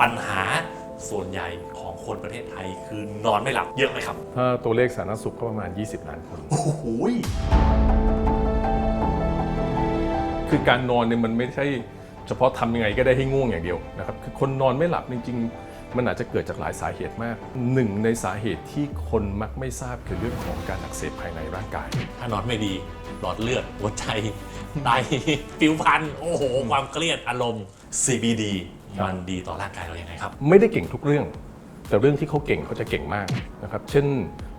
ปัญหาส่วนใหญ่ของคนประเทศไทยคือนอนไม่หลับเยอะไหมครับ ถ้าตัวเลขสาธารณสุขก็ประมาณ 20 ล้านคน โอ้โหคือการนอนเนี่ยมันไม่ใช่เฉพาะทำยังไงก็ได้ให้ง่วงอย่างเดียวนะครับคือคนนอนไม่หลับจริง ๆ มันอาจจะเกิดจากหลายสาเหตุมากหนึ่งในสาเหตุที่คนมักไม่ทราบคือเรื่องของการอักเสบภายในร่างกาย ถ้านอนไม่ดีหลอดเลือดหัวใจไตผิวพรรณโอ้โห ความเครียดอารมณ์ CBD มันดีต่อร่างกายเรายังไงครับ ไม่ได้เก่งทุกเรื่อง แต่เรื่องที่เขาเก่งเขาจะเก่งมากนะครับ เช่น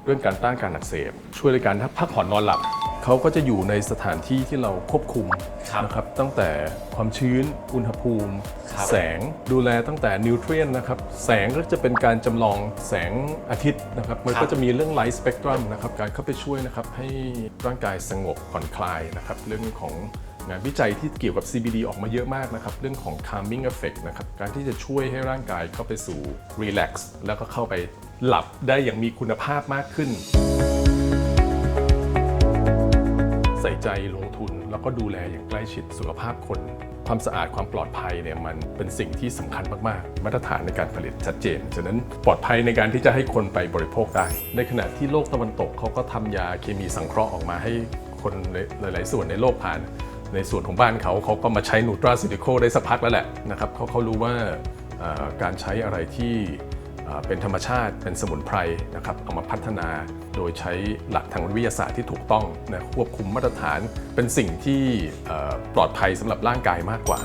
เรื่องการต้านการอักเสบ ช่วยในการพักผ่อนนอนหลับเขาก็จะอยู่ในสถานที่ที่เราควบคุมครับนะครับตั้งแต่ความชื้น อุณหภูมิครับแสงดูแลตั้งแต่นิวเทรียนนะครับแสงก็จะเป็นการจำลองแสงอาทิตย์นะครับมันก็จะมีเรื่องไลท์สเปกตรัมนะครับการเข้าไปช่วยนะครับให้ร่างกายสงบผ่อนคลายนะครับเรื่องของ งานวิจัยที่เกี่ยวกับ CBD ออกมาเยอะมากนะครับ เรื่องของ calming effect นะครับ การที่จะช่วยให้ร่างกายเข้าไปสู่ relax แล้วก็เข้าไปหลับได้อย่างมีคุณภาพมากขึ้น ใส่ใจลงทุนแล้วก็ดูแลอย่างใกล้ชิดสุขภาพคน ความสะอาดความปลอดภัยเนี่ยมันเป็นสิ่งที่สำคัญมาก ๆ มาตรฐานในการผลิตชัดเจน ฉะนั้นปลอดภัยในการที่จะให้คนไปบริโภคได้ ในขณะที่โลกตะวันตกเขาก็ทำยาเคมีสังเคราะห์ออกมาให้คนหลาย ๆ ส่วนในโลกผ่าน ในส่วนของบ้านเขาเขาก็มาใช้นูตราซิลิโคได้สักพักแล้วแหละนะครับเขาเขารู้ว่าการใช้อะไรที่เป็นธรรมชาติเป็นสมุนไพรนะครับเอามาพัฒนาโดยใช้หลักทางวิทยาศาสตร์ที่ถูกต้องนะควบคุมมาตรฐานเป็นสิ่งที่ปลอดภัยสำหรับร่างกายมากกว่า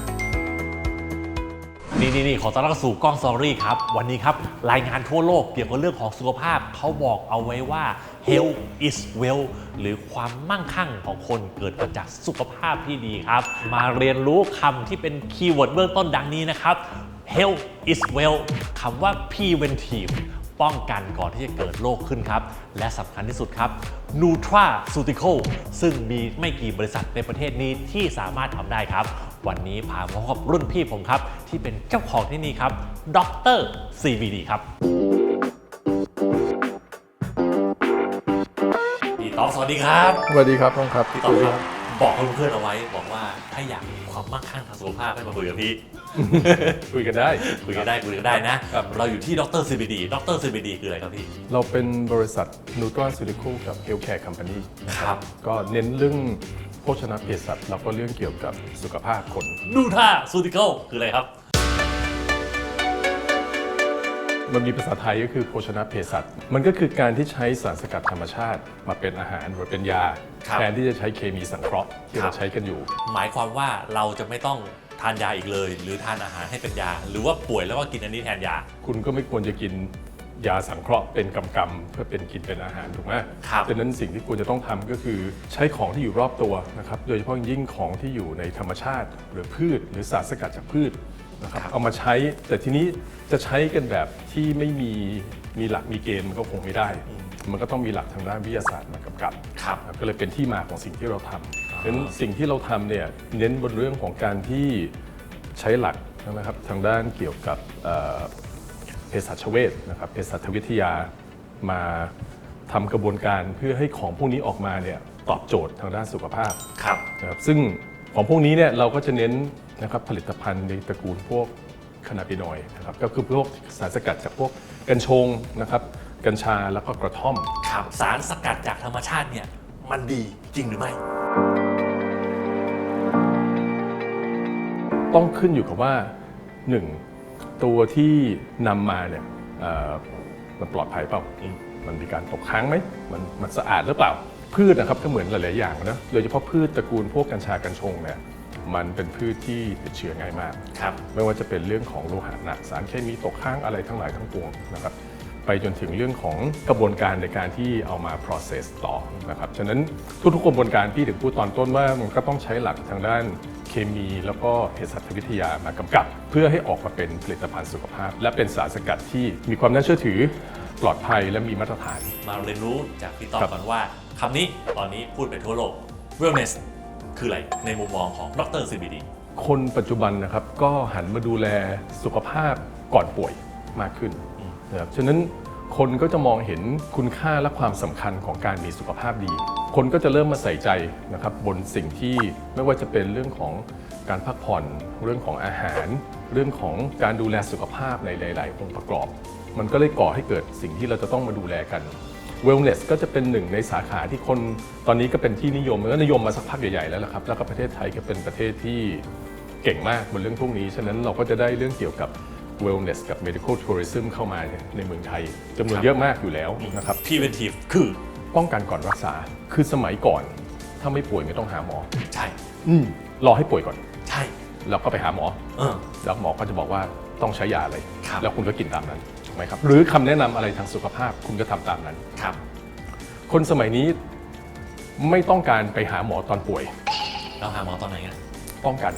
นี่นี่นี่ขอต้อนรับสู่กล้องสตอรี่ครับ วันนี้ครับ รายงานทั่วโลกเกี่ยวกับเรื่องของสุขภาพเขาบอกเอาไว้ว่า health is wealth หรือความมั่งคั่งของคนเกิดมาจากสุขภาพที่ดีครับ มาเรียนรู้คำที่เป็นคีย์เวิร์ดเบื้องต้นดังนี้นะครับ health is wealth คำว่า preventive ป้องกันก่อนที่จะเกิดโรคขึ้นครับ และสำคัญที่สุดครับ Nutraceutical ซึ่งมีไม่กี่บริษัทในประเทศนี้ที่สามารถทำได้ครับ วันนี้พามาพบกับรุ่นพี่ผมครับ ที่เป็นเจ้าของที่นี่ครับดร CBD ครับพี่ต๊อบสวัสดีครับสวัสดีครับน้องครับพี่ต๊อบครับบอกเพื่อนๆเอาไว้ บอกว่าถ้าอยากมีความมั่งคั่งทางสุขภาพให้มาคุยกับพี่ คุยกันได้ คุยกันได้คุยกันได้นะครับเราอยู่ที่ดร CBD ดร CBD คืออะไรครับพี่ เราเป็นบริษัท n u t r a c e u t i c a l กับ Healthcare Company ครับ ก็เน้นเรื่อง โภชนาเภสัชแล้วก็เรื่องเกี่ยวกับสุขภาพคนนูท่าซูติเคิลคืออะไรครับ มันมีภาษาไทยก็คือโภชนาเภสัชมันก็คือการที่ใช้สารสกัดธรรมชาติ มาเป็นอาหารหรือเป็นยา ครับ แทนที่จะใช้เคมีสังเคราะห์ที่ครัเราบใช้กันอยู่ หมายความว่าเราจะไม่ต้องทานยาอีกเลย หรือทานอาหารให้เป็นยา หรือว่าป่วยแล้วก็กินอันนี้แทนยา คุณก็ไม่ควรจะกิน ยาสังเคราะห์เป็นกำกำๆเพื่อเป็นกินเป็นอาหารถูกไหมครับดังนั้นสิ่งที่ควรจะต้องทำก็คือใช้ของที่อยู่รอบตัวนะครับโดยเฉพาะอย่างยิ่งของที่อยู่ในธรรมชาติ หรือพืช หรือสารสกัดจากพืชนะครับเอามาใช้แต่ทีนี้จะใช้กันแบบที่ไม่มีมีหลักมีเกณฑ์มันก็คงไม่ได้ มันก็ต้องมีหลักทางด้านวิทยาศาสตร์มากำกับครับครับก็เลยเป็นที่มาของสิ่งที่เราทำดังนั้นสิ่งที่เราทำเนี่ยเน้นบนเรื่องของการที่ใช้หลักนะครับทางด้านเกี่ยวกับ เอ่อเภสัชเวชนะครับเภสัชวิทยามาทำกระบวนการเพื่อให้ของพวกนี้ออกมาเนี่ยตอบโจทย์ทางด้านสุขภาพครับนะครับซึ่งของพวกนี้เนี่ยเราก็จะเน้นนะครับผลิตภัณฑ์ในตระกูลพวกคานาบินอยด์นะครับก็คือพวกสารสกัดจากพวกกัญชงนะครับกัญชาแล้วก็กระท่อมครับสารสกัดจากธรรมชาติเนี่ยมันดีจริงหรือไม่ ต้องขึ้นอยู่กับว่าหนึ่ง ตัวที่นำมาเนี่ยเอ่อมันปลอดภัยเปล่าอืมมันมีการตกค้างไหม มันมันสะอาดหรือเปล่า พืชนะครับก็เหมือนหลาย ๆ อย่างนะ โดยเฉพาะพืชตระกูลพวกกัญชากัญชงเนี่ย มันเป็นพืชที่ติดเชื้อง่ายมากครับไม่ว่าจะเป็นเรื่องของโลหะหนักสารเคมีตกค้างอะไรทั้งหลายทั้งปวงนะครับ ไปจนถึงเรื่องของกระบวนการในการที่เอามา process ต่อนะครับ ฉะนั้นทุกๆกระบวนการพี่ถึงพูดตอนต้นว่ามันก็ต้องใช้หลักทางด้านเคมีแล้วก็เภสัชวิทยามากำกับ เพื่อให้ออกมาเป็นผลิตภัณฑ์สุขภาพ และเป็นสารสกัดที่มีความน่าเชื่อถือปลอดภัยและมีมาตรฐาน มาเรียนรู้จากพี่ต๊อบครับก่อนว่าคำนี้ตอนนี้พูดไปทั่วโลก wellness คืออะไรในมุมมองของดร CBD คนปัจจุบันนะครับก็หันมาดูแลสุขภาพก่อนป่วยมากขึ้น นะครับฉะนั้นคนก็จะมองเห็นคุณค่าและความสำคัญของการมีสุขภาพดี คนก็จะเริ่มมาใส่ใจนะครับบนสิ่งที่ไม่ว่าจะเป็นเรื่องของการพักผ่อน เรื่องของอาหาร เรื่องของการดูแลสุขภาพในหลาย ๆ องค์ประกอบ มันก็เลยก่อให้เกิดสิ่งที่เราจะต้องมาดูแลกัน Wellness ก็จะเป็นหนึ่งในสาขาที่คนตอนนี้ก็เป็นที่นิยมแล้วก็นิยมมาสักพักใหญ่ ๆ แล้วล่ะครับ แล้วก็ประเทศไทยก็เป็นประเทศที่เก่งมากบนเรื่องพวกนี้ ฉะนั้นเราก็จะได้เรื่องเกี่ยวกับ Wellness กับ Medical Tourism เข้ามาในเมืองไทยจำนวนเยอะมากอยู่แล้วนะครับ preventive คือป้องกันก่อนรักษาคือสมัยก่อน ถ้าไม่ป่วยไม่ต้องหาหมอ ใช่อืมรอให้ป่วยก่อน ใช่แล้วก็ไปหาหมอเออแล้วหมอก็จะบอกว่าต้องใช้ยาอะไรครับแล้วคุณก็กินตามนั้นถูกไหมครับ หรือคำแนะนำอะไรทางสุขภาพคุณก็ทำตามนั้นครับ คนสมัยนี้ไม่ต้องการไปหาหมอตอนป่วยเราหาหมอตอนไหนกันป้องกัน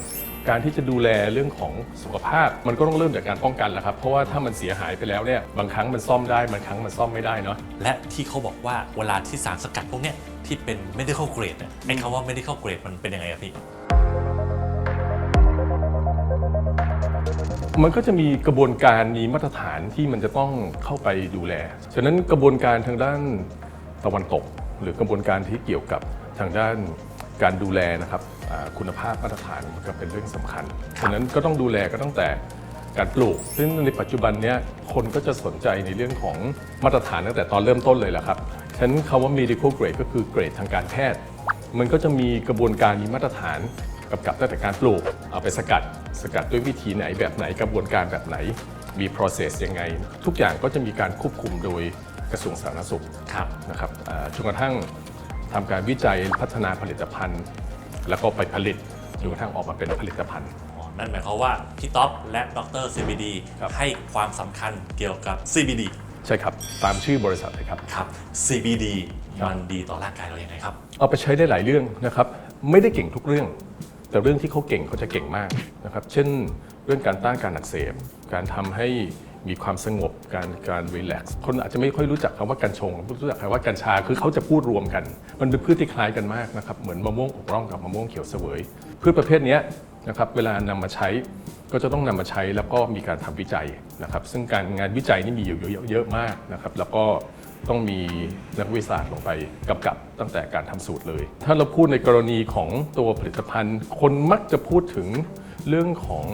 การที่จะดูแลเรื่องของสุขภาพ มันก็ต้องเริ่มจากการป้องกันแหละครับ เพราะว่าถ้ามันเสียหายไปแล้วเนี่ยบางครั้งมันซ่อมได้บางครั้งมันซ่อมไม่ได้เนาะและที่เขาบอกว่าเวลาที่สารสกัดพวกเนี้ยที่เป็น medical grade เนี่ยไอ้คำว่า medical grade มันเป็นยังไงอะพี่ มันก็จะมีกระบวนการมีมาตรฐานที่มันจะต้องเข้าไปดูแล ฉะนั้นกระบวนการทางด้านตะวันตก หรือกระบวนการที่เกี่ยวกับทางด้านการดูแลนะครับ คุณภาพมาตรฐานมันก็เป็นเรื่องสำคัญฉะนั้นก็ต้องดูแลก็ตั้งแต่การปลูก ซึ่งในปัจจุบันเนี้ยคนก็จะสนใจในเรื่องของมาตรฐานตั้งแต่ตอนเริ่มต้นเลยแหละครับ ฉะนั้นคำว่า medical grade ก็คือเกรดทางการแพทย์ มันก็จะมีกระบวนการมีมาตรฐานกับกับตั้งแต่การปลูก เอาไปสกัด สกัดด้วยวิธีไหนแบบไหนกระบวนการแบบไหน มี process ยังไง ทุกอย่างก็จะมีการควบคุมโดยกระทรวงสาธารณสุขครับนะครับอ่าจนกระทั่งทำการวิจัยพัฒนาผลิตภัณฑ์ แล้วก็ไปผลิตจนกระทั่งออกมาเป็นผลิตภัณฑ์อ๋อนั่นหมายความว่าพี่ท็อปและดร CBD ครับ ให้ความสำคัญเกี่ยวกับ CBD ใช่ครับ ตามชื่อบริษัทเลยครับ ครับ CBD ครับมันดีต่อร่างกายเราอย่างไรครับ เอาไปใช้ได้หลายเรื่องนะครับ ไม่ได้เก่งทุกเรื่อง แต่เรื่องที่เขาเก่งเขาจะเก่งมากนะครับ เช่น เรื่องการต้านการอักเสบ การทำให้ มีความสงบการการรีแลกซ์คนอาจจะไม่ค่อยรู้จักคำว่ากัญชงรู้จักคำว่ากัญชาคือเขาจะพูดรวมกัน มันเป็นพืชที่คล้ายกันมากนะครับเหมือนมะม่วงอกร่องกับมะม่วงเขียวเสวยพืชประเภทนี้นะครับเวลานำมาใช้ก็จะต้องนำมาใช้แล้วก็มีการทำวิจัยนะครับ ซึ่งการงานวิจัยนี่มีอยู่เยอะเยอะมากนะครับ แล้วก็ต้องมีนักวิทยาศาสตร์ลงไปกำกับตั้งแต่การทำสูตรเลย ถ้าเราพูดในกรณีของตัวผลิตภัณฑ์ คนมักจะพูดถึง เรื่องของ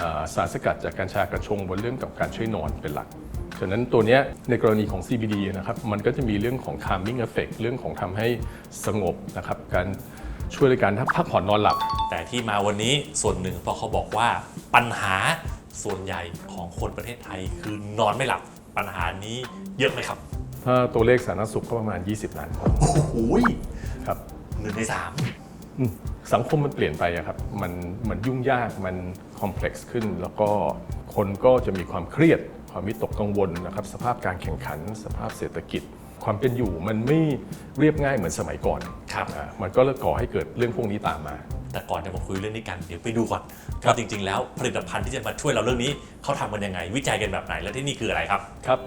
อาสารสกัดจากกัญชากระชงบนเรื่องกับการช่วยนอนเป็นหลัก ฉะนั้นตัวเนี้ยในกรณีของ CBD นะครับมันก็จะมีเรื่องของ calming effect เรื่องของทำให้สงบนะครับการช่วยในการพักผ่อนนอนหลับ แต่ที่มาวันนี้ส่วนหนึ่งเพราะเขาบอกว่าปัญหาส่วนใหญ่ของคนประเทศไทยคือนอนไม่หลับปัญหานี้เยอะไหมครับ ถ้าตัวเลขสาธารณสุขก็ประมาณ 20ล้านคนโอ้โหครับหนึ่งในสามอืม สังคมมันเปลี่ยนไปอะครับมันมันยุ่งยากมันคอมเพล็กซ์ขึ้น แล้วก็คนก็จะมีความเครียด ความวิตกกังวลนะครับ สภาพการแข่งขัน สภาพเศรษฐกิจ ความเป็นอยู่มันไม่เรียบง่ายเหมือนสมัยก่อนครับอ่ามันก็เลยก่อให้เกิดเรื่องพวกนี้ตามมา แต่ก่อนจะมาคุยเรื่องนี้กันเดี๋ยวไปดูก่อนว่าจริง ๆ แล้วผลิตภัณฑ์ที่จะมาช่วยเราเรื่องนี้เขาทำกันยังไง วิจัยกันแบบไหนและที่นี่คืออะไรครับครับ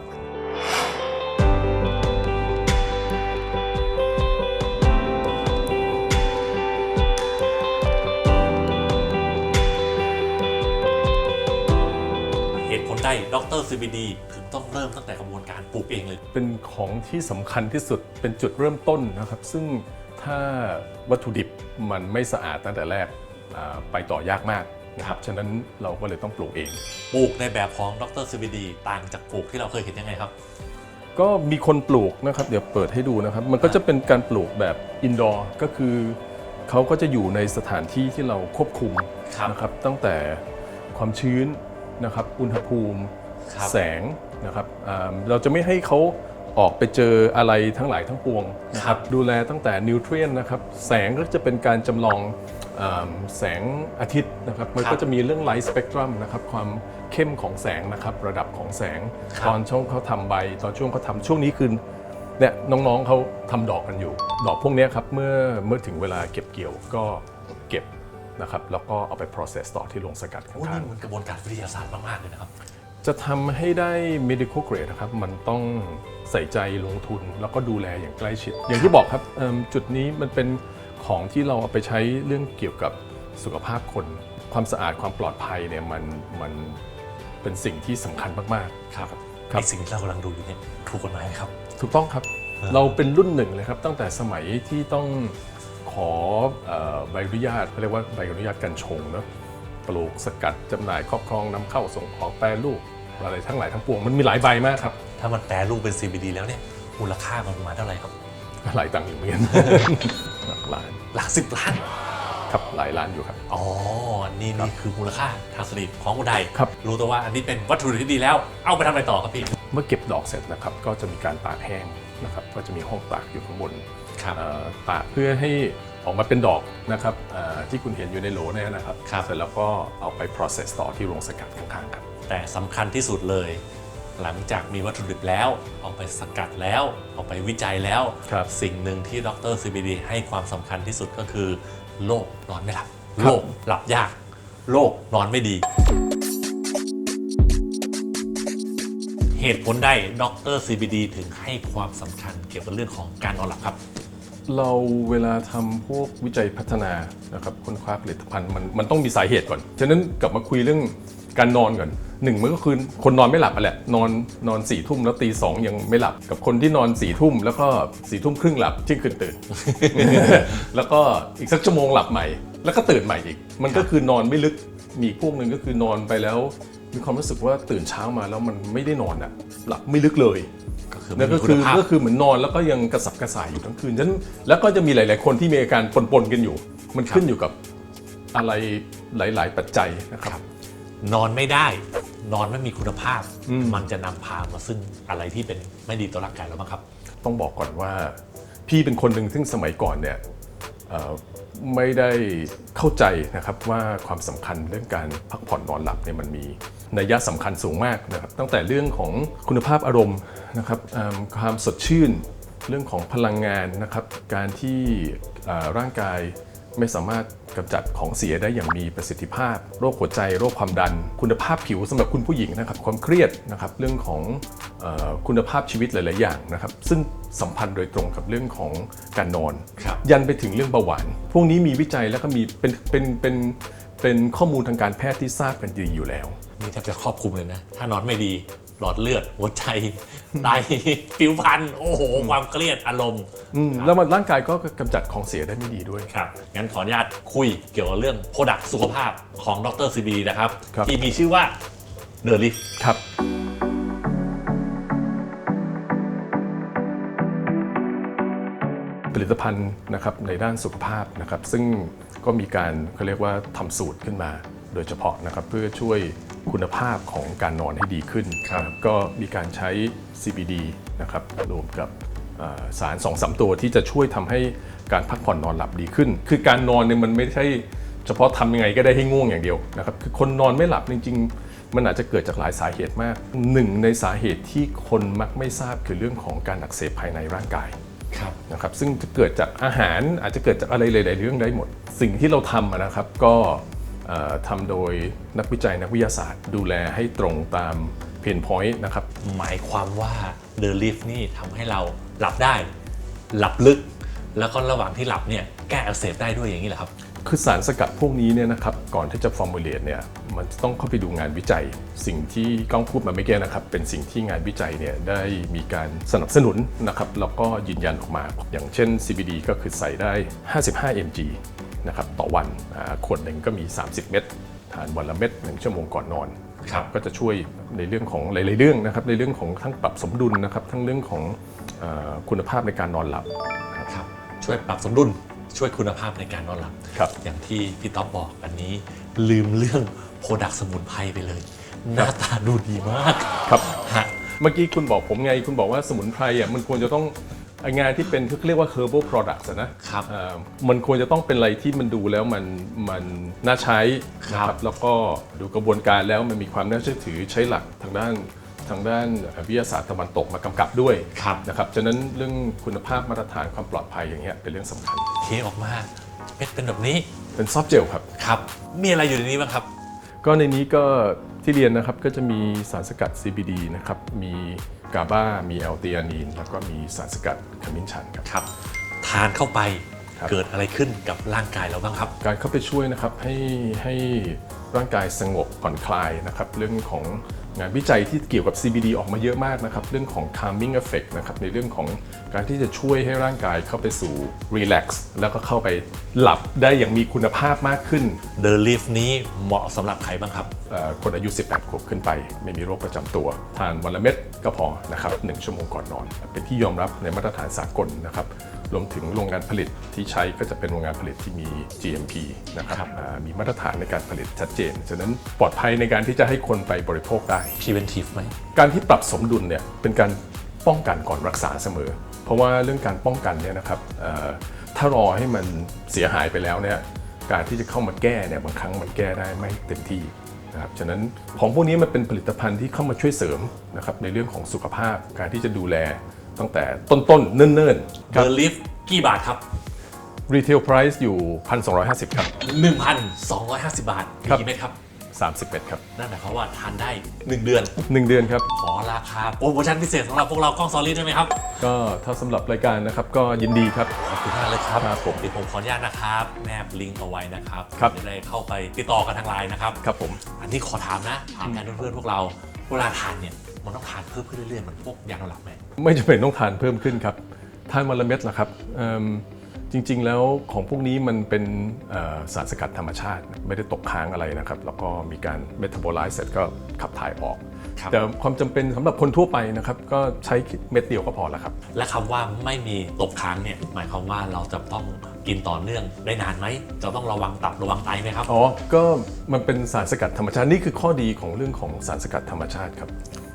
ดดร CBD ถึงต้องเริ่มตั้งแต่กระบวนการปลูกเองเลย เป็นของที่สำคัญที่สุดเป็นจุดเริ่มต้นนะครับ ซึ่งถ้าวัตถุดิบมันไม่สะอาดตั้งแต่แรกอ่าไปต่อยากมากนะครับฉะนั้นเราก็เลยต้องปลูกเอง ปลูกในแบบของดร CBD ต่างจากปลูกที่เราเคยเห็นยังไงครับ ก็มีคนปลูกนะครับ เดี๋ยวเปิดให้ดูนะครับ มันก็จะเป็นการปลูกแบบอินดอร์ก็คือเขาก็จะอยู่ในสถานที่ที่เราควบคุมครับ นะครับตั้งแต่ความชื้น นะครับอุณหภูมิครับแสงนะครับอ่าเราจะไม่ให้เขาออกไปเจออะไรทั้งหลายทั้งปวงนะคครัรับบดูแลตั้งแต่นิวเทรียนนะครับแสงก็จะเป็นการจำลองอ่าแสงอาทิตย์นะครับมันก็จะมีเรื่องไลท์สเปกตรัมนะครับความเข้มของแสงนะครับระดับของแสงครับตอนช่วงเขาทำใบ ตอนช่วงเขาทำช่วงนี้คือเนี่ยน้องๆเขาทำดอกกันอยู่ ดอกพวกเนี้ยครับเมื่อเมื่อถึงเวลาเก็บเกี่ยวก็เก็บ นะครับแล้วก็เอาไป process ต่อที่โรงสกัดข้โอ้นี่างๆมันกระบวนการวิทยาศาสตร์มาก ๆ เลยนะครับจะทำให้ได้ medical grade นะครับมันต้องใส่ใจลงทุนแล้วก็ดูแลอย่างใกล้ชิด อย่างที่บอกครับเอิ่มจุดนี้มันเป็นของที่เราเอาไปใช้เรื่องเกี่ยวกับสุขภาพคน ความสะอาดความปลอดภัยเนี่ยมันมันเป็นสิ่งที่สำคัญมากครับครับ ไอสิ่งที่เรากำลังดูอยู่เนี่ยถูกกฎหมายไหมครับๆถูกต้องครับ เราเป็นรุ่นหนึ่งเลยครับ ตั้งแต่สมัยที่ต้อง ขอเอ่อใบอนุญาตเขาเรียกว่าใบอนุญาตการชงเนาะปลูกสกัดจำหน่ายครอบครองนำเข้าส่งออกแปรรูปอะไรทั้งหลายทั้งปวงมันมีหลายใบมากครับ ถ้ามันแปรรูปเป็น CBD แล้วเนี่ยมูลค่ามันประมาณเท่าไหร่ครับหลายตังค์อยู่เหมือนกันหลักล้านหลักสิบล้าน ครับหลายล้านอยู่ครับ อ๋อ นี่นี่คือมูลค่าทางเศรษฐกิจของคนไทยครับ รู้ตัวว่าอันนี้เป็นวัตถุดิบที่ดีแล้ว เอาไปทำอะไรต่อครับพี่ เมื่อเก็บดอกเสร็จนะครับ ก็จะมีการตากแห้งนะครับ ก็จะมีห้องตากอยู่ข้างบนครับ เอ่อตากเพื่อให้ออกมาเป็นดอกนะครับเอ่อที่คุณเห็นอยู่ในโหลเนี่ยนะครับ ครับ เสร็จแล้วก็เอาไป process ต่อที่โรงสกัดข้างๆครับ แต่สำคัญที่สุดเลย หลังจากมีวัตถุดิบแล้ว เอาไปสกัดแล้ว เอาไปวิจัยแล้ว ครับ สิ่งหนึ่งที่ดร CBD ให้ความสำคัญที่สุดก็คือ โรคนอนไม่หลับครับโรคหลับยากโรคนอนไม่ดี เหตุผลใดดร CBD ถึงให้ความสำคัญเกี่ยวกับเรื่องของการนอนหลับครับ เราเวลาทำพวกวิจัยพัฒนานะครับค้นคว้าผลิตภัณฑ์มันมันต้องมีสาเหตุก่อน ฉะนั้นกลับมาคุยเรื่องการนอนก่อน หนึ่งมันก็คือคนนอนไม่หลับอะแหละนอนนอนสี่ทุ่มแล้วตีสองยังไม่หลับกับคนที่นอนสี่ทุ่มแล้วก็สี่ทุ่มครึ่งหลับเที่ยงคืนตื่น แล้วก็อีกสักชั่วโมงหลับใหม่ แล้วก็ตื่นใหม่อีก มันก็คือนอนไม่ลึกมีอีกพวกหนึ่งก็คือนอนไปแล้ว มีความรู้สึกว่าตื่นเช้ามาแล้วมันไม่ได้นอนอะหลับไม่ลึกเลยก็คือนั่ไม่นมีก็คุคืณอภาพก็คือเหมือนนอนแล้วก็ยังกระสับกระส่ายอยู่ทั้งคืนฉะนั้นแล้วก็จะมีหลาย ๆ คนที่มีอาการปนๆกันอยู่ มันขึ้นอยู่กับอะไรหลาย ๆ ปัจจัยนะครับ นอนไม่ได้ นอนไม่มีคุณภาพ อืม มันจะนำพามาซึ่งอะไรที่เป็นไม่ดีต่อร่างกายเราบ้างครับ ต้องบอกก่อนว่า พี่เป็นคนหนึ่งซึ่งสมัยก่อนเนี่ยเอ่อไม่ได้เข้าใจนะครับว่าความสำคัญเรื่องการพักผ่อนนอนหลับเนี่ยมันมีนัยยะสำคัญสูงมากนะครับตั้งแต่เรื่องของคุณภาพอารมณ์นะครับเอิ่มความสดชื่น เรื่องของพลังงานนะครับการที่เอ่อร่างกาย ไม่สามารถกำจัดของเสียได้อย่างมีประสิทธิภาพ โรคหัวใจ โรคความดัน คุณภาพผิวสำหรับคุณผู้หญิงนะครับ ความเครียดนะครับ เรื่องของออคุณภาพชีวิตหลาย ๆ อย่างนะครับ ซึ่งสัมพันธ์โดยตรงกับเรื่องของการนอน ยันไปถึงเรื่องเบาหวาน พวกนี้มีวิจัยแล้วก็มีเป็นเป็นเป็นเป็นข้อมูลทางการแพทย์ที่ทราบกันดีอยู่แล้ว นี่แทบจะครอบคลุมเลยนะ ถ้านอนไม่ดี หลอดเลือดหัวใจไตผิวพรรณโอ้โห ความเครียดอารมณ์ อืมแล้วมันร่างกายก็กำจัดของเสียได้ไม่ดีด้วย ครับ งั้นขออนุญาตคุยเกี่ยวกับเรื่องโปรดักต์สุขภาพของดร CBD นะครับ ครับ ที่มีชื่อว่าเดอ l ลิฟครับ ผลิตภัณฑ์นะครับในด้านสุขภาพนะครับ ซึ่งก็มีการเขาเรียกว่าทำสูตรขึ้นมา โดยเฉพาะนะครับเพื่อช่วย คุณภาพของการนอนให้ดีขึ้นครับนะก็มีการใช้ CBD นะครับรวมกับเอ่อสาร2อสตัวที่จะช่วยทำให้การพักผ่อนนอนหลับดีขึ้น คือการนอนเนี่ยมันไม่ใช่เฉพาะทำยังไงก็ได้ให้ง่วงอย่างเดียวนะครับคือคนนอนไม่หลับจริง ๆ มันอาจจะเกิดจากหลายสาเหตุมากหนึ่งในสาเหตุที่คนมักไม่ทราบคือเรื่องของการอักเสบภายในร่างกายครับนะครับซึ่งจะเกิดจากอาหารอาจจะเกิดจากอะไรหลายๆเรื่องได้หมด สิ่งที่เราทำอะนะครับก็เอ่อ ทำโดยนักวิจัยนักวิทยาศาสตร์ ดูแลให้ตรงตามเพนพอยต์นะครับ หมายความว่าเดอ l ลิฟนี่ทำให้เราหลับได้ หลับลึก แล้วก็ระหว่างที่หลับเนี่ยแก้อักเสบได้ด้วยอย่างนี้เหรอครับ คือสารสกัดพวกนี้เนี่ยนะครับก่อนที่จะฟอร์มูลเลตเนี่ยมันจะต้องเข้าไปดูงานวิจัย สิ่งที่ก้องพูดมาไม่อกี้นะครับ เป็นสิ่งที่งานวิจัยเนี่ยได้มีการสนับสนุนนะครับแล้วก็ยืนยันออกมา อย่างเช่น CBD ก็คือใส่ได้ 55 mg นะครับต่อวันอ่าขวดหนึ่งก็มี 30 เม็ดทานวันละเม็ดหนึ่งชั่วโมงก่อนนอนครับก็จะช่วยในเรื่องของหลาย ๆ เรื่องนะครับในเรื่องของทั้งปรับสมดุลนะครับทั้งเรื่องของเออคุณภาพในการนอนหลับครับช่วยปรับสมดุลช่วยคุณภาพในการนอนหลับครับอย่างที่พี่ต๊อบบอกอันนี้ลืมเรื่องโปรดักต์สมุนไพรไปเลย หน้าตาดูดีมากครับฮะเมื่อกี้คุณบอกผมไงคุณบอกว่าสมุนไพรอะมันควรจะต้องไอ้ งานที่เป็นที่เรียกว่า herbal products อะนะครับเอ่อมันควรจะต้องเป็นอะไรที่มันดูแล้วมันมันน่าใช้ครับนะแล้วก็ดูกระบวนการแล้วมันมีความน่าเชื่อถือใช้หลักทางด้านทางด้านวิทยาศาสตร์ตะวันตกมากำกับด้วยครับ นะครับฉะนั้นเรื่องคุณภาพมาตรฐานความปลอดภัยอย่างเงี้ยเป็นเรื่องสำคัญ เทออกมาเป็นเป็นแบบนี้เป็นซอฟต์เจลครับ ครับ มีอะไรอยู่ในนี้บ้างครับ ก็ในนี้ก็ที่เรียนนะครับก็จะมีสารสกัด CBD นะครับ มี กาบามีแอลเตียนีน แล้วก็มีสารสกัดขมิ้นชันครับ ครับ ทานเข้าไปครับ เกิดอะไรขึ้นกับร่างกายเราบ้างครับ การเข้าไปช่วยนะครับให้ให้ร่างกายสงบผ่อนคลายนะครับเรื่องของ งานวิจัยที่เกี่ยวกับ CBD ออกมาเยอะมากนะครับ เรื่องของ calming effect นะครับ ในเรื่องของการที่จะช่วยให้ร่างกายเข้าไปสู่ relax แล้วก็เข้าไปหลับได้อย่างมีคุณภาพมากขึ้น The Leaf นี้เหมาะสำหรับใครบ้างครับ เอ่อคนอายุ 18 ขวบขึ้นไป ไม่มีโรคประจำตัว ทานวันละเม็ดก็พอนะครับ 1 ชั่วโมงก่อนนอน เป็นที่ยอมรับในมาตรฐานสากลนะครับ รวมถึงโรงงานผลิตที่ใช้ก็จะเป็นโรงงานผลิตที่มี GMP นะครับอ่ามีมาตรฐานในการผลิตชัดเจน ฉะนั้นปลอดภัยในการที่จะให้คนไปบริโภคได้ Preventive ไหม การที่ปรับสมดุลเนี่ยเป็นการป้องกันก่อนรักษาเสมอ เพราะว่าเรื่องการป้องกันเนี่ยนะครับเอ่อถ้ารอให้มันเสียหายไปแล้วเนี่ยการที่จะเข้ามาแก้เนี่ยบางครั้งมันแก้ได้ไม่เต็มที่นะครับฉะนั้นของพวกนี้มันเป็นผลิตภัณฑ์ที่เข้ามาช่วยเสริมนะครับในเรื่องของสุขภาพการที่จะดูแล ตั้งแต่ต้นๆเนิ่นๆ The Leaf กี่บาทครับ รีเทลไพรซ์อยู่ 1,250 ครับ 1,250 บาทมีครับกี่เม็ดครับ30เม็ดครับ นั่นหมายความว่าทานได้ 1 เดือน 1 เดือนครับ ขอราคาโปรโมชั่นพิเศษสำหรับพวกเรากล้องซอรี่ได้ไหมครับ ก็ถ้าสำหรับรายการนะครับก็ยินดีครับ ขอบคุณมากเลยครับครับผมเดี๋ยวผมขออนุญาตนะครับแนบลิงก์เอาไว้นะครับครับจะได้เข้าไปติดต่อกันทางไลน์นะครับ ครับผม อันนี้ขอถามนะ ถามแทนเพื่อนๆพวกเรา เวลาทานเนี่ย มันต้องทานเพิ่มขึ้นเรื่อยๆเหมือนพวกยาหลับไหมไม่จำเป็นต้องทานเพิ่มขึ้นครับ ทานวันละเม็ดละครับเอิ่มจริง ๆ แล้วของพวกนี้มันเป็นเอ่อสารสกัดธรรมชาติ ไม่ได้ตกค้างอะไรนะครับ แล้วก็มีการเมตาบอลไลซ์เสร็จก็ขับถ่ายออก ครับแต่ความจำเป็นสำหรับคนทั่วไปนะครับ ก็ใช้เม็ดเดียวก็พอแล้วครับ และคำว่าไม่มีตกค้างเนี่ยหมายความว่าเราจะต้องกินต่อเนื่องได้นานไหมจะต้องระวังตับระวังไตไหมครับ อ๋อ ก็มันเป็นสารสกัดธรรมชาติ นี่คือข้อดีของเรื่องของสารสกัดธรรมชาติครับ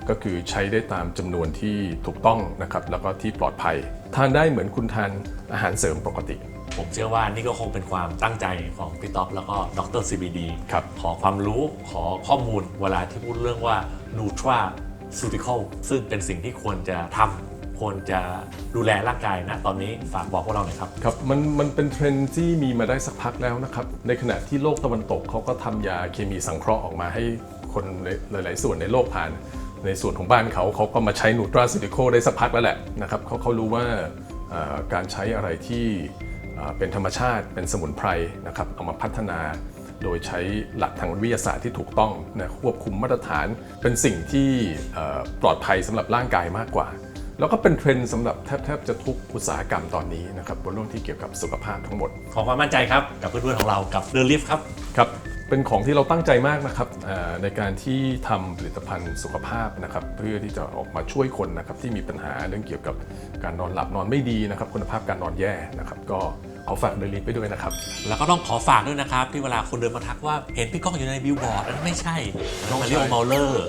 ก็คือใช้ได้ตามจำนวนที่ถูกต้องนะครับแล้วก็ที่ปลอดภัย ทานได้เหมือนคุณทานอาหารเสริมปกติ ผมเชื่อว่านี่ก็คงเป็นความตั้งใจของพี่ต๊อบแล้วก็ดร CBD ครับขอความรู้ขอข้อมูลเวลาที่พูดเรื่องว่า nutraceutical ซึ่งเป็นสิ่งที่ควรจะทำควรจะดูแลร่างกายนะตอนนี้ฝากบอกพวกเราหน่อยครับครับมันมันเป็นเทรนด์ที่มีมาได้สักพักแล้วนะครับ ในขณะที่โลกตะวันตกเขาก็ทำยาเคมีสังเคราะห์ออกมาให้คนในหลาย ๆ ส่วนในโลกทาน ในส่วนของบ้านเขาเขาก็มาใช้นูตราซิลิโคได้สักพักแล้วแหละนะครับเขาเขารู้ว่าเอ่อการใช้อะไรที่เอ่อเป็นธรรมชาติเป็นสมุนไพรนะครับเอามาพัฒนาโดยใช้หลักทางวิทยาศาสตร์ที่ถูกต้องนะควบคุมมาตรฐานเป็นสิ่งที่เอ่อปลอดภัยสำหรับร่างกายมากกว่า แล้วก็เป็นเทรนด์สำหรับแทบแทบจะทุกอุตสาหกรรมตอนนี้นะครับบนเรื่องที่เกี่ยวกับสุขภาพทั้งหมด ขอความมั่นใจครับกับเพื่อนๆของเรากับ The Lift ครับครับ เป็นของที่เราตั้งใจมากนะครับเอ่อในการที่ทำผลิตภัณฑ์สุขภาพนะครับเพื่อที่จะออกมาช่วยคนนะครับที่มีปัญหาเรื่องเกี่ยวกับการนอนหลับนอนไม่ดีนะครับ คุณภาพการนอนแย่นะครับ ก็ขอฝากเดลิฟไปด้วยนะครับ แล้วก็ต้องขอฝากด้วยนะครับที่เวลาคนเดินมาทักว่าเห็นพี่ก้องอยู่ในบิลบอร์ดอันนั้นไม่ใช่ต้องมาเรียกเมาเลอร์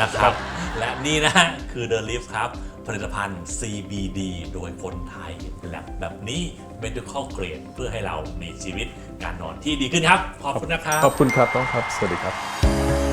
นะครับ และนี่นะคือ The Leaf ครับ ผลิตภัณฑ์ CBD โดยคนไทยแลบแบบนี้ medical grade เพื่อให้เรามีชีวิตการนอนที่ดีขึ้นครับ ขอบคุณนะครับ ขอบคุณครับต้องครับ สวัสดีครับ